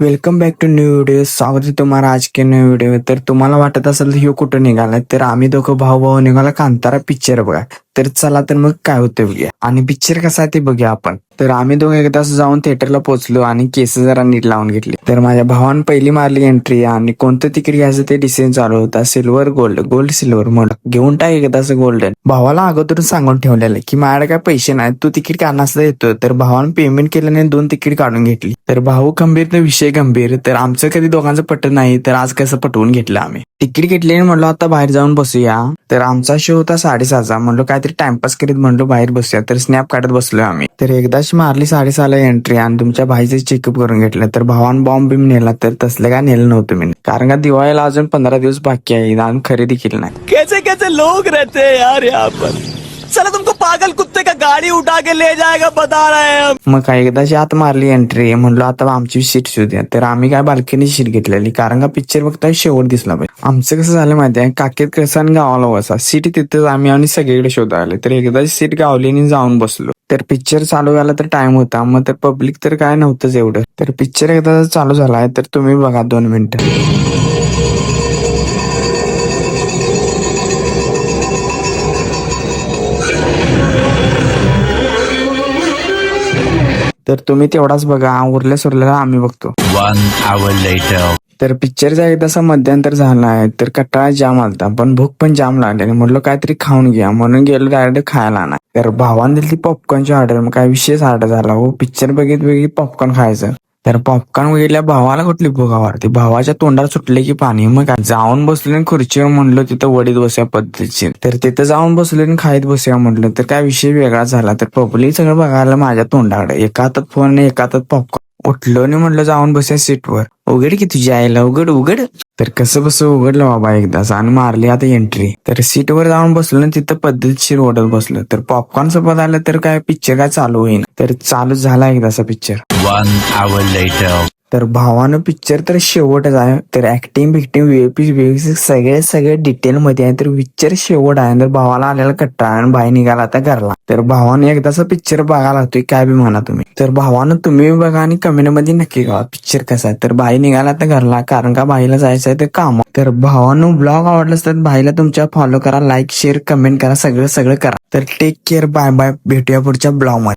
Welcome back to new video स्वागत आहे तुम्हाला आज के न्यू व्हिडिओ तर तुम्हाला वाटत असेल ह्यो कुठं निघाला तर आम्ही दोघं भाऊ भाऊ निघाला. कांतारा पिक्चर बघा. तर चला तर मग काय होतं बघूया. आणि पिक्चर कसा आहे ते बघूया आपण. तर आम्ही दोघं एकदा जाऊन थिएटरला पोहोचलो आणि केस जरा नीट लावून घेतली. तर माझ्या भावानं पहिली मारली एंट्री आणि कोणतं तिकीट घ्यायचं ते डिसिजन चालू होता. सिल्वर गोल्ड गोल्ड सिल्वर म्हणून. घेऊन टाक एकदाच गोल्डन भावाला अगोदरून सांगून ठेवलेलं की माझ्याकडे काय पैसे नाही तू तिकीट काढणार येतो तर भावानं पेमेंट केल्याने दोन तिकीट काढून घेतली. तर भाऊ गंभीर तर विषय गंभीर. तर आमचं कधी दोघांचं पटत नाही तर आज कसं पटवून घेतलं आम्ही. तिकीट घेतली आणि म्हणलो आता बाहेर जाऊन बसूया. तर आमचा शो होता साडेसहाचा. म्हणलो काहीतरी टाइमपास करीत म्हणलो बाहेर बसूया. तर स्नॅप काढत बसलो आम्ही. तर एकदाच मारली साडेसहाला एंट्री आणि तुमच्या भाईचे चेकअप करून घेतलं. तर भावान बॉम्ब बिम नेला तर तसलं काय नेलं नव्हतं मी. कारण का दिवाळीला अजून पंधरा दिवस बाकी आहे आणि खरेदी केली नाही. कैसे कैसे लोग रहते यार यहाँ चला तुमको पागल कुत्ते का गाड़ी उठा के ले जाएगा बता रहे हैं मग काय एकदा आत मारली एंट्री म्हणलो आता आमची सीट शोधूया. तर आम्ही काय बाल्कनी सीट घेतलेली कारण का पिक्चर बघता शेवट दिसला पाहिजे. आमचं कसं झालं माहिती आहे काकेत कसं गावाला वसा. सीट तिथेच आम्ही आणि सगळीकडे शोधायला. तर एकदा सीट गावली आणि जाऊन बसलो. तर पिक्चर चालू झाला तर टाइम होता मग तर पब्लिक तर काय नव्हतंच एवढं. तर पिक्चर एकदा चालू झालाय तर तुम्ही बघा दोन मिनिटं. तर तुम्ही तेवढाच बघा उरल्या सुरल्याला आम्ही बघतो. One hour later. तर पिक्चरचा एकदासा मध्यंतर झाला आहे तर कटाळा जाम आलता पण भूक पण जाम लागली आणि म्हणलं काहीतरी खाऊन घ्या म्हणून गेलो डायरेक्ट खायला नाही. तर भावाने दिली ती पॉपकॉर्नची ऑर्डर मग काय विशेष ऑर्डर झाला. हो पिक्चर बघित बघित पॉपकॉर्न खायचं. तर पॉपकॉर्न बघितल्या भावाला कुठली भूक आवडते भावाच्या तोंडात सुटले की पाणी. मग काय? जाऊन बसलो आणि खुर्चीवर म्हणलो तिथं वडीत बसया पद्धतीचे. तर तिथं जाऊन बसलो आणि खाईत बसूया म्हटलं तर काय विषय वेगळा झाला. तर पब्लिक सगळं बघायला माझ्या तोंडाकडे. एका हातात फोन आणि एका हातात पॉपकॉर्न उठलो आणि म्हणलं जाऊन बसूया सीटवर उघड की तुझ्या आईला उघड उघड. तर कसं बस उघडलं बाबा एकदाच आणि मारली आता एंट्री तर सीटवर जाऊन बसलो आणि तिथं पद्धतशीर ओढत बसलो. तर पॉपकॉर्न सोबत आलं तर काय पिक्चर काय चालू होईन. तर चालू झाला एकदाचा पिक्चर One. तर भावानं पिक्चर तर शेवटच आहे. तर ऍक्टिंग बिक्टिंग वेपी वेपी सगळे सगळे डिटेल मध्ये आहे. तर पिक्चर शेवट आहे. तर भावाला आलेला कट्टा आणि बाई निघाला आता घरला. तर भावानं एकदाचा पिक्चर बघायला लागतोय. काय बी म्हणा तुम्ही. तर भावानं तुम्ही बघा आणि कमेंटमध्ये नक्की कळवा पिक्चर कसा आहे. तर बाई निघाला आता घरला. कारण का बाईला जायचं आहे तर काम तर भावानं ब्लॉग आवडलाच तर बाईला तुमच्या फॉलो करा लाईक शेअर कमेंट करा. सगळं सगळं करा. तर टेक केअर बाय बाय भेटूया पुढच्या ब्लॉगमध्ये.